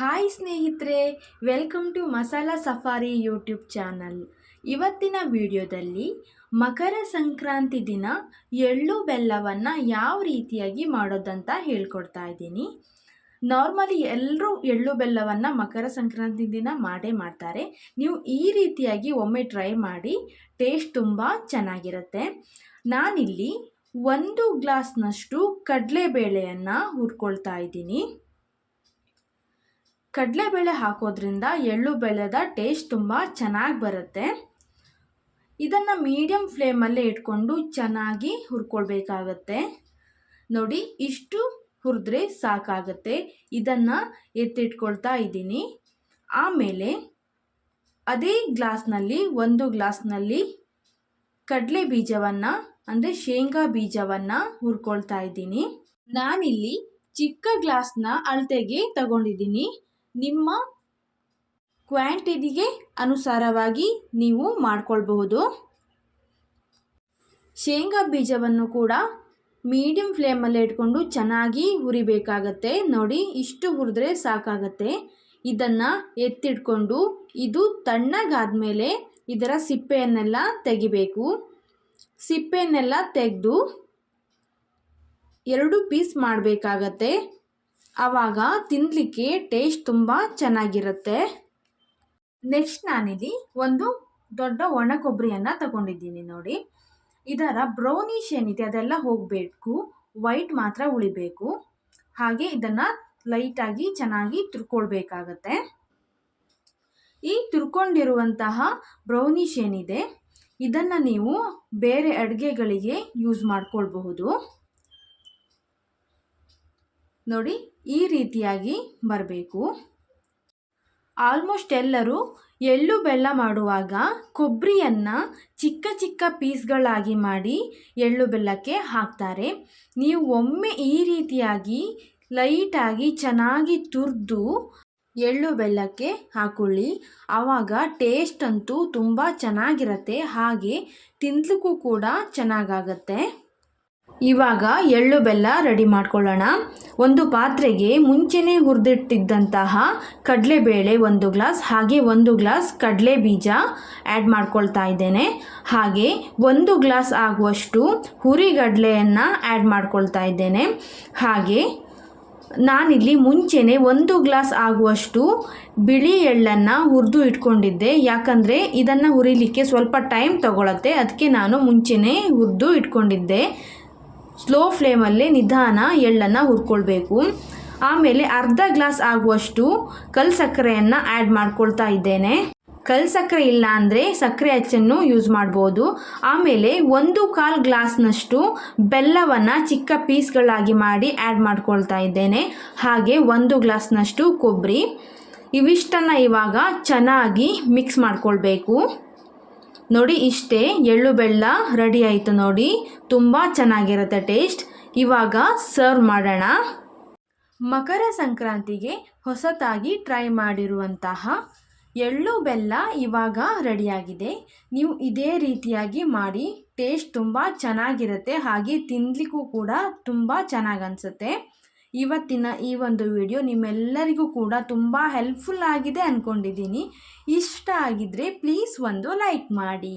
Hi ಸ್ನೇಹಿತರೆ welcome to masala safari YouTube channel ಇವತ್ತಿನ ವಿಡಿಯೋದಲ್ಲಿ ಮಕರ ಸಂಕ್ರಾಂತಿ ದಿನ ಎಳ್ಳು ಬೆಲ್ಲವನ್ನು ಯಾವ ರೀತಿಯಾಗಿ ಮಾಡೋದಂತ ಹೇಳ್ಕೊಡ್ತಾ ಇದ್ದೀನಿ. ನಾರ್ಮಲಿ ಎಲ್ಲರೂ ಎಳ್ಳು ಬೆಲ್ಲವನ್ನು ಮಕರ ಸಂಕ್ರಾಂತಿ ದಿನ ಮಾಡೇ ಮಾಡ್ತಾರೆ. ನೀವು ಈ ರೀತಿಯಾಗಿ ಒಮ್ಮೆ ಟ್ರೈ ಮಾಡಿ ಟೇಸ್ಟ್ ತುಂಬ ಚೆನ್ನಾಗಿರುತ್ತೆ. ನಾನಿಲ್ಲಿ ಒಂದು ಗ್ಲಾಸ್ನಷ್ಟು ಕಡಲೆಬೇಳೆಯನ್ನು ಹುರ್ಕೊಳ್ತಾ ಇದ್ದೀನಿ. ಕಡಲೆಬೇಳೆ ಹಾಕೋದ್ರಿಂದ ಎಳ್ಳು ಬೆಲ್ಲದ ಟೇಸ್ಟ್ ತುಂಬ ಚೆನ್ನಾಗಿ ಬರುತ್ತೆ. ಇದನ್ನು ಮೀಡಿಯಮ್ ಫ್ಲೇಮಲ್ಲೇ ಇಟ್ಕೊಂಡು ಚೆನ್ನಾಗಿ ಹುರ್ಕೊಳ್ಬೇಕಾಗತ್ತೆ. ನೋಡಿ, ಇಷ್ಟು ಹುರಿದ್ರೆ ಸಾಕಾಗತ್ತೆ. ಇದನ್ನು ಎತ್ತಿಟ್ಕೊಳ್ತಾ ಇದ್ದೀನಿ. ಆಮೇಲೆ ಅದೇ ಗ್ಲಾಸ್ನಲ್ಲಿ, ಒಂದು ಗ್ಲಾಸ್ನಲ್ಲಿ ಕಡಲೆ ಬೀಜವನ್ನು, ಅಂದರೆ ಶೇಂಗಾ ಬೀಜವನ್ನು ಹುರ್ಕೊಳ್ತಾ ಇದ್ದೀನಿ. ನಾನಿಲ್ಲಿ ಚಿಕ್ಕ ಗ್ಲಾಸ್ನ ಅಳತೆಗೆ ತಗೊಂಡಿದ್ದೀನಿ. ನಿಮ್ಮ ಕ್ವಾಂಟಿಟಿಗೆ ಅನುಸಾರವಾಗಿ ನೀವು ಮಾಡಿಕೊಳ್ಬಹುದು. ಶೇಂಗಾ ಬೀಜವನ್ನು ಕೂಡ ಮೀಡಿಯಂ ಫ್ಲೇಮಲ್ಲಿ ಇಟ್ಕೊಂಡು ಚೆನ್ನಾಗಿ ಹುರಿಬೇಕಾಗತ್ತೆ. ನೋಡಿ, ಇಷ್ಟು ಹುರಿದ್ರೆ ಸಾಕಾಗತ್ತೆ. ಇದನ್ನು ಎತ್ತಿಟ್ಕೊಂಡು ಇದು ತಣ್ಣಗಾದ್ಮೇಲೆ ಇದರ ಸಿಪ್ಪೆಯನ್ನೆಲ್ಲ ತೆಗಿಬೇಕು. ಸಿಪ್ಪೆಯನ್ನೆಲ್ಲ ತೆಗೆದು ಎರಡು ಪೀಸ್ ಮಾಡಬೇಕಾಗತ್ತೆ. ಆವಾಗ ತಿನ್ನಲಿಕ್ಕೆ ಟೇಸ್ಟ್ ತುಂಬ ಚೆನ್ನಾಗಿರುತ್ತೆ. ನೆಕ್ಸ್ಟ್ ನಾನಿಲ್ಲಿ ಒಂದು ದೊಡ್ಡ ಒಣ ಕೊಬ್ಬರಿಯನ್ನು ತಗೊಂಡಿದ್ದೀನಿ ನೋಡಿ. ಇದರ ಬ್ರೌನಿಶ್ ಏನಿದೆ ಅದೆಲ್ಲ ಹೋಗಬೇಕು ವೈಟ್ ಮಾತ್ರ ಉಳಿಬೇಕು. ಹಾಗೆ ಇದನ್ನು ಲೈಟಾಗಿ ಚೆನ್ನಾಗಿ ತುರ್ಕೊಳ್ಬೇಕಾಗತ್ತೆ. ಈ ತುರ್ಕೊಂಡಿರುವಂತಹ ಬ್ರೌನಿಶ್ ಏನಿದೆ, ಇದನ್ನು ನೀವು ಬೇರೆ ಅಡುಗೆಗಳಿಗೆ ಯೂಸ್ ಮಾಡ್ಕೊಳ್ಬಹುದು. ನೋಡಿ, ಈ ರೀತಿಯಾಗಿ ಬರಬೇಕು. ಆಲ್ಮೋಸ್ಟ್ ಎಲ್ಲರೂ ಎಳ್ಳು ಬೆಲ್ಲ ಮಾಡುವಾಗ ಕೊಬ್ಬರಿಯನ್ನು ಚಿಕ್ಕ ಚಿಕ್ಕ ಪೀಸ್ಗಳಾಗಿ ಮಾಡಿ ಎಳ್ಳು ಬೆಲ್ಲಕ್ಕೆ ಹಾಕ್ತಾರೆ. ನೀವು ಒಮ್ಮೆ ಈ ರೀತಿಯಾಗಿ ಲೈಟಾಗಿ ಚೆನ್ನಾಗಿ ತುರಿದು ಎಳ್ಳು ಬೆಲ್ಲಕ್ಕೆ ಹಾಕೊಳ್ಳಿ. ಆವಾಗ ಟೇಸ್ಟ್ ಅಂತೂ ತುಂಬ ಚೆನ್ನಾಗಿರುತ್ತೆ, ಹಾಗೆ ತಿನ್ಲಿಕ್ಕೂ ಕೂಡ ಚೆನ್ನಾಗಾಗತ್ತೆ. ಇವಾಗ ಎಳ್ಳು ಬೆಲ್ಲ ರೆಡಿ ಮಾಡ್ಕೊಳ್ಳೋಣ. ಒಂದು ಪಾತ್ರೆಗೆ ಮುಂಚೆನೇ ಹುರಿದಿಟ್ಟಿದ್ದಂತಹ ಕಡಲೆಬೇಳೆ ಒಂದು ಗ್ಲಾಸ್, ಹಾಗೆ ಒಂದು ಗ್ಲಾಸ್ ಕಡಲೆ ಬೀಜ ಆ್ಯಡ್ ಮಾಡ್ಕೊಳ್ತಾ ಇದ್ದೇನೆ. ಹಾಗೆ ಒಂದು ಗ್ಲಾಸ್ ಆಗುವಷ್ಟು ಹುರಿಗಡಲೆಯನ್ನು ಆ್ಯಡ್ ಮಾಡ್ಕೊಳ್ತಾ ಇದ್ದೇನೆ. ಹಾಗೆ ನಾನಿಲ್ಲಿ ಮುಂಚೆನೇ ಒಂದು ಗ್ಲಾಸ್ ಆಗುವಷ್ಟು ಬಿಳಿ ಎಳ್ಳನ್ನು ಹುರಿದು ಇಟ್ಕೊಂಡಿದ್ದೆ. ಯಾಕಂದರೆ ಇದನ್ನು ಹುರಿಲಿಕ್ಕೆ ಸ್ವಲ್ಪ ಟೈಮ್ ತಗೊಳತ್ತೆ. ಅದಕ್ಕೆ ನಾನು ಮುಂಚೆನೇ ಹುರಿದು ಇಟ್ಕೊಂಡಿದ್ದೆ. ಸ್ಲೋ ಫ್ಲೇಮಲ್ಲಿ ನಿಧಾನ ಎಳ್ಳನ್ನು ಹುರ್ಕೊಳ್ಬೇಕು. ಆಮೇಲೆ ಅರ್ಧ ಗ್ಲಾಸ್ ಆಗುವಷ್ಟು ಕಲ್ ಸಕ್ಕರೆಯನ್ನು ಆ್ಯಡ್ ಮಾಡ್ಕೊಳ್ತಾ ಇದ್ದೇನೆ. ಕಲ್ ಸಕ್ಕರೆ ಇಲ್ಲ ಅಂದರೆ ಸಕ್ಕರೆ ಅಚ್ಚನ್ನು ಯೂಸ್ ಮಾಡ್ಬೋದು. ಆಮೇಲೆ ಒಂದು ಕಾಲು ಗ್ಲಾಸ್ನಷ್ಟು ಬೆಲ್ಲವನ್ನು ಚಿಕ್ಕ ಪೀಸ್ಗಳಾಗಿ ಮಾಡಿ ಆ್ಯಡ್ ಮಾಡ್ಕೊಳ್ತಾ ಇದ್ದೇನೆ. ಹಾಗೆ ಒಂದು ಗ್ಲಾಸ್ನಷ್ಟು ಕೊಬ್ಬರಿ. ಇವಿಷ್ಟನ್ನು ಇವಾಗ ಚೆನ್ನಾಗಿ ಮಿಕ್ಸ್ ಮಾಡ್ಕೊಳ್ಬೇಕು. ನೋಡಿ, ಇಷ್ಟೇ ಎಳ್ಳು ಬೆಲ್ಲ ರೆಡಿ ಆಯಿತು ನೋಡಿ. ತುಂಬ ಚೆನ್ನಾಗಿರುತ್ತೆ ಟೇಸ್ಟ್. ಇವಾಗ ಸರ್ವ್ ಮಾಡೋಣ. ಮಕರ ಸಂಕ್ರಾಂತಿಗೆ ಹೊಸತಾಗಿ ಟ್ರೈ ಮಾಡಿರುವಂತಹ ಎಳ್ಳು ಬೆಲ್ಲ ಇವಾಗ ರೆಡಿಯಾಗಿದೆ ನೀವು ಇದೇ ರೀತಿಯಾಗಿ ಮಾಡಿ, ಟೇಸ್ಟ್ ತುಂಬ ಚೆನ್ನಾಗಿರುತ್ತೆ. ಹಾಗೆ ತಿನ್ನಲಿಕ್ಕೂ ಕೂಡ ತುಂಬ ಚೆನ್ನಾಗಿ ಅನಿಸುತ್ತೆ. ಇವತ್ತಿನ ಈ ಒಂದು ವಿಡಿಯೋ ನಿಮ್ಮೆಲ್ಲರಿಗೂ ಕೂಡ ತುಂಬ ಹೆಲ್ಪ್ಫುಲ್ ಆಗಿದೆ ಅಂದ್ಕೊಂಡಿದ್ದೀನಿ ಇಷ್ಟ ಆಗಿದ್ದರೆ ಪ್ಲೀಸ್ ಒಂದು ಲೈಕ್ ಮಾಡಿ.